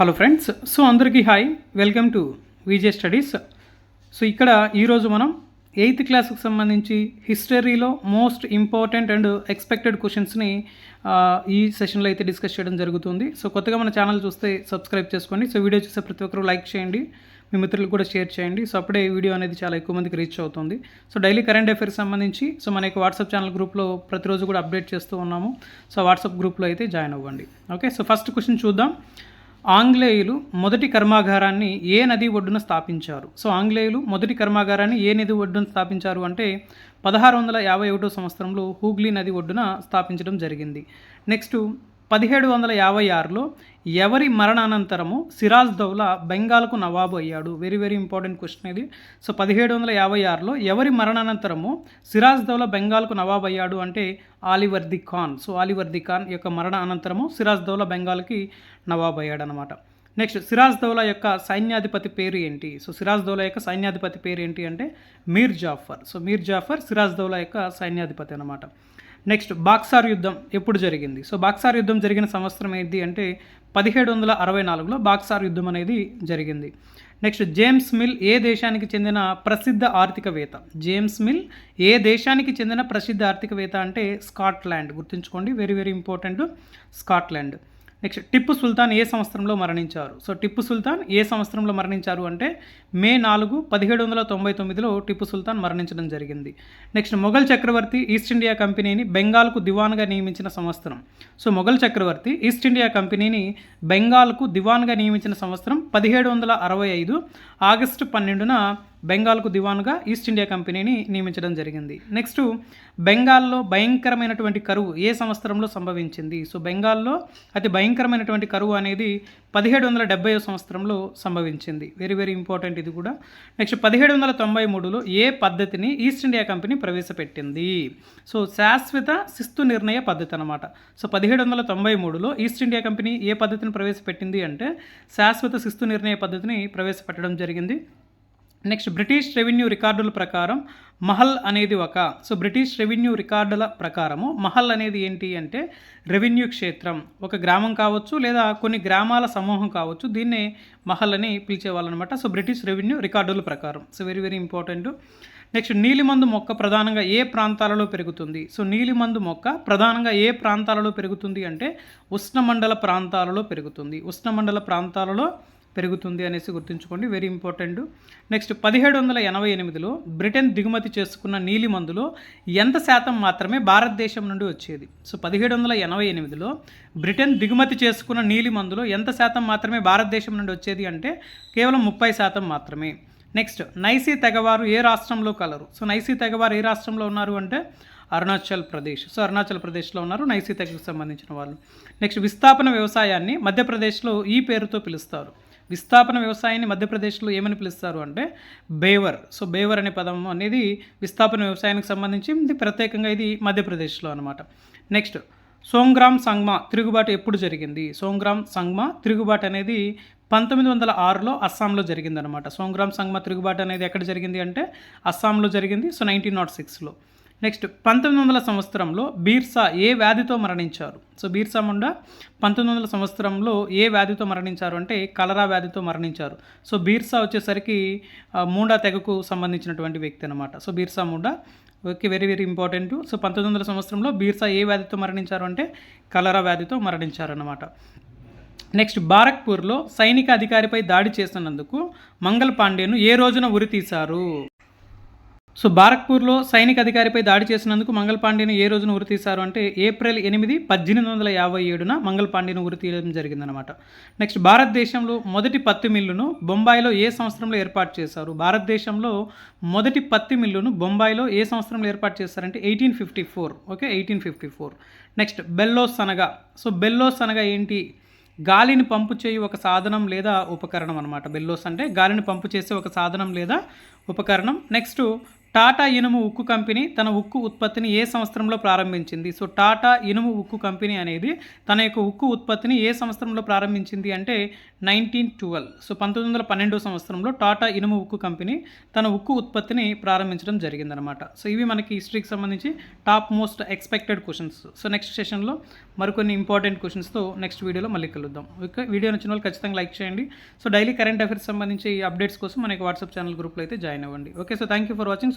Hello friends so అందరికీ hi welcome to VJ studies so ఇక్కడ ఈరోజు మనం ఎయిత్ క్లాస్కి సంబంధించి హిస్టరీలో మోస్ట్ ఇంపార్టెంట్ అండ్ ఎక్స్పెక్టెడ్ క్వశ్చన్స్ని ఈ సెషన్లో అయితే డిస్కస్ చేయడం జరుగుతుంది. సో కొత్తగా మన ఛానల్ చూస్తే సబ్స్క్రైబ్ చేసుకోండి. సో వీడియో చూసే ప్రతి ఒక్కరు లైక్ చేయండి. మీ మిత్రులకు కూడా షేర్ చేయండి. సో అప్పుడే వీడియో అనేది చాలా ఎక్కువ మందికి రీచ్ అవుతుంది. సో డైలీ కరెంట్ అఫైర్స్ సంబంధించి సో మన యొక్క వాట్సాప్ ఛానల్ గ్రూప్లో ప్రతిరోజు కూడా అప్డేట్ చేస్తూ ఉన్నాము. సో వాట్సాప్ గ్రూప్లో అయితే జాయిన్ అవ్వండి. ఓకే సో ఫస్ట్ క్వశ్చన్ చూద్దాం. ఆంగ్లేయులు మొదటి కర్మాగారాన్ని ఏ నది ఒడ్డున స్థాపించారు? సో ఆంగ్లేయులు మొదటి కర్మాగారాన్ని ఏ నది ఒడ్డున స్థాపించారు అంటే పదహారు వందల యాభై ఒకటో సంవత్సరంలో హూగ్లీ నది ఒడ్డున స్థాపించడం జరిగింది. నెక్స్ట్ పదిహేడు వందల యాభై ఆరులో ఎవరి మరణానంతరము సిరాజ్ దౌలా బెంగాల్కు నవాబు అయ్యాడు? వెరీ వెరీ ఇంపార్టెంట్ క్వశ్చన్ ఇది. సో పదిహేడు వందల యాభై ఆరులో ఎవరి మరణానంతరము సిరాజ్ దౌలా బెంగాల్కు నవాబు అయ్యాడు అంటే Alivardi Khan. So Alivardi Khan యొక్క మరణ అనంతరము సిరాజ్ దౌలా బెంగాల్కి నవాబు అయ్యాడు అనమాట నెక్స్ట్ సిరాజ్ దౌలా యొక్క సైన్యాధిపతి పేరు ఏంటి? సో సిరాజ్ దౌలా యొక్క సైన్యాధిపతి పేరు ఏంటి అంటే మీర్ జాఫర్. సో మీర్ జాఫర్ సిరాజ్ దౌలా యొక్క సైన్యాధిపతి అనమాట నెక్స్ట్ బాక్సార్ యుద్ధం ఎప్పుడు జరిగింది? సో బాక్సార్ యుద్ధం జరిగిన సంవత్సరం ఏంటి అంటే పదిహేడు వందల అరవై నాలుగులో బాక్సార్ యుద్ధం అనేది జరిగింది. నెక్స్ట్ జేమ్స్ మిల్ ఏ దేశానికి చెందిన ప్రసిద్ధ ఆర్థికవేత్త? జేమ్స్ మిల్ ఏ దేశానికి చెందిన ప్రసిద్ధ ఆర్థికవేత్త అంటే స్కాట్లాండ్. గుర్తుంచుకోండి very very important Scotland. Next Tipu Sultan ఏ సంవత్సరంలో మరణించారు? సో టిప్పు సుల్తాన్ ఏ సంవత్సరంలో మరణించారు అంటే మే నాలుగు పదిహేడు వందల తొంభై తొమ్మిదిలో టిప్పు సుల్తాన్ మరణించడం జరిగింది. నెక్స్ట్ మొఘల్ చక్రవర్తి ఈస్ట్ ఇండియా కంపెనీని బెంగాల్కు దివాన్గా నియమించిన సంవత్సరం. సో మొఘల్ చక్రవర్తి ఈస్ట్ ఇండియా కంపెనీని బెంగాల్కు దివాన్గా నియమించిన సంవత్సరం పదిహేడు వందల అరవై ఐదు ఆగస్టు పన్నెండున బెంగాల్కు దివాన్గా ఈస్ట్ ఇండియా కంపెనీని నియమించడం జరిగింది. నెక్స్ట్ బెంగాల్లో భయంకరమైనటువంటి కరువు ఏ సంవత్సరంలో సంభవించింది? సో బెంగాల్లో అతి భయంకరమైనటువంటి కరువు అనేది పదిహేడు వందల డెబ్బై సంవత్సరంలో సంభవించింది. వెరీ వెరీ ఇంపార్టెంట్ ఇది కూడా. నెక్స్ట్ పదిహేడు వందల తొంభై మూడులో ఏ పద్ధతిని ఈస్ట్ ఇండియా కంపెనీ ప్రవేశపెట్టింది? సో శాశ్వత శిస్తు నిర్ణయ పద్ధతి అనమాట సో పదిహేడు వందల తొంభై మూడులో ఈస్ట్ ఇండియా కంపెనీ ఏ పద్ధతిని ప్రవేశపెట్టింది అంటే శాశ్వత శిస్తు నిర్ణయ పద్ధతిని ప్రవేశపెట్టడం జరిగింది. నెక్స్ట్ బ్రిటిష్ రెవెన్యూ రికార్డుల ప్రకారం మహల్ అనేది ఒక సో బ్రిటిష్ రెవెన్యూ రికార్డుల ప్రకారము మహల్ అనేది ఏంటి అంటే రెవెన్యూ క్షేత్రం. ఒక గ్రామం కావచ్చు లేదా కొన్ని గ్రామాల సమూహం కావచ్చు దీన్నే మహల్ అని పిలిచేవాళ్ళు అనమాట సో బ్రిటిష్ రెవెన్యూ రికార్డుల ప్రకారం. So very very important. Next నీలిమందు మొక్క ప్రధానంగా ఏ ప్రాంతాలలో పెరుగుతుంది? సో నీలిమందు మొక్క ప్రధానంగా ఏ ప్రాంతాలలో పెరుగుతుంది అంటే ఉష్ణమండల ప్రాంతాలలో పెరుగుతుంది. ఉష్ణమండల ప్రాంతాలలో పెరుగుతుంది అనేసి గుర్తుంచుకోండి. వెరీ ఇంపార్టెంట్ నెక్స్ట్ పదిహేడు వందల ఎనభై ఎనిమిదిలో బ్రిటన్ దిగుమతి చేసుకున్న నీలి మందులో ఎంత శాతం మాత్రమే భారతదేశం నుండి వచ్చేది? సో పదిహేడు వందల ఎనభై ఎనిమిదిలో బ్రిటన్ దిగుమతి చేసుకున్న నీలి మందులో ఎంత శాతం మాత్రమే భారతదేశం నుండి వచ్చేది అంటే కేవలం ముప్పై శాతం మాత్రమే. నెక్స్ట్ నైసీ తెగవారు ఏ రాష్ట్రంలో కలరు? సో నైసీ తెగవారు ఏ రాష్ట్రంలో ఉన్నారు అంటే అరుణాచల్ ప్రదేశ్. సో అరుణాచల్ ప్రదేశ్లో ఉన్నారు నైసీ తెగకు సంబంధించిన వాళ్ళు. నెక్స్ట్ విస్థాపన వ్యవసాయాన్ని మధ్యప్రదేశ్లో ఈ పేరుతో పిలుస్తారు. విస్థాపన వ్యవసాయాన్ని మధ్యప్రదేశ్లో ఏమని పిలుస్తారు అంటే బేవర్. సో బేవర్ అనే పదం అనేది విస్థాపన వ్యవసాయానికి సంబంధించి ఇది ప్రత్యేకంగా ఇది మధ్యప్రదేశ్లో అనమాట నెక్స్ట్ సోంగ్రామ్ సంగ్మా తిరుగుబాటు ఎప్పుడు జరిగింది? సోంగ్రామ్ సంగ్మా తిరుగుబాటు అనేది పంతొమ్మిది వందల ఆరులో అస్సాంలో జరిగిందనమాట సోంగ్రామ్ సంగ్మా తిరుగుబాటు అనేది ఎక్కడ జరిగింది అంటే అస్సాంలో జరిగింది. సో నైన్టీన్ నాట్ సిక్స్లో. నెక్స్ట్ పంతొమ్మిది వందల సంవత్సరంలో బీర్సా ఏ వ్యాధితో మరణించారు? సో బీర్సా ముండా పంతొమ్మిది వందల సంవత్సరంలో ఏ వ్యాధితో మరణించారు అంటే కలరా వ్యాధితో మరణించారు. సో బీర్సా వచ్చేసరికి మూండా తెగకు సంబంధించినటువంటి వ్యక్తి అనమాట so Birsa Munda okay very very important. So పంతొమ్మిది వందల సంవత్సరంలో బీర్సా ఏ వ్యాధితో మరణించారు అంటే కలరా వ్యాధితో మరణించారన్నమాట. నెక్స్ట్ బారక్పూర్లో సైనిక అధికారిపై దాడి చేసినందుకు మంగళ పాండేను ఏ రోజున ఉరి తీశారు? సో బారక్పూర్లో సైనిక అధికారిపై దాడి చేసినందుకు మంగళ పాండేను ఏ రోజున ఉరి తీశారు అంటే ఏప్రిల్ ఎనిమిది పద్దెనిమిది వందల యాభై ఏడున మంగళ పాండేను ఉరి తీయడం జరిగిందనమాట నెక్స్ట్ భారతదేశంలో మొదటి పత్తి మిల్లును బొంబాయిలో ఏ సంవత్సరంలో ఏర్పాటు చేశారు? భారతదేశంలో మొదటి పత్తి మిల్లును బొంబాయిలో ఏ సంవత్సరంలో ఏర్పాటు చేశారంటే eighteen fifty four okay? Eighteen fifty four. Next బెల్లోస్ అనగా సో బెల్లోస్ అనగా ఏంటి? గాలిని పంపు చేయి ఒక సాధనం లేదా ఉపకరణం అనమాట బెల్లోస్ అంటే గాలిని పంపు చేసే ఒక సాధనం లేదా ఉపకరణం. నెక్స్ట్ టాటా ఇనుము ఉక్కు కంపెనీ తన ఉక్కు ఉత్పత్తిని ఏ సంవత్సరంలో ప్రారంభించింది? సో టాటా ఇనుము ఉక్కు కంపెనీ అనేది తన యొక్క ఉక్కు ఉత్పత్తిని ఏ సంవత్సరంలో ప్రారంభించింది అంటే నైన్టీన్ ట్వెల్వ్. సో పంతొమ్మిది వందల పన్నెండో సంవత్సరంలో టాటా ఇనుము ఉక్కు కంపెనీ తన ఉక్కు ఉత్పత్తిని ప్రారంభించడం జరిగిందనమాట సో ఇవి మనకి హిస్టరీకి సంబంధించి top most expected questions. So next సెషన్లో మరికొన్ని ఇంపార్టెంట్ క్వశ్చన్స్తో నెక్స్ట్ వీడియోలో మళ్ళీ కలుద్దాం. ఓకే వీడియో నచ్చిన వాళ్ళు ఖచ్చితంగా లైక్ చేయండి. సో డైలీ కరెంట్ అఫైర్స్ సంబంధించి అప్డేట్స్ కోసం మనకి వాట్సాప్ ఛానల్ గ్రూప్లో అయితే జాయిన్ అవ్వండి. Okay so thank you for watching.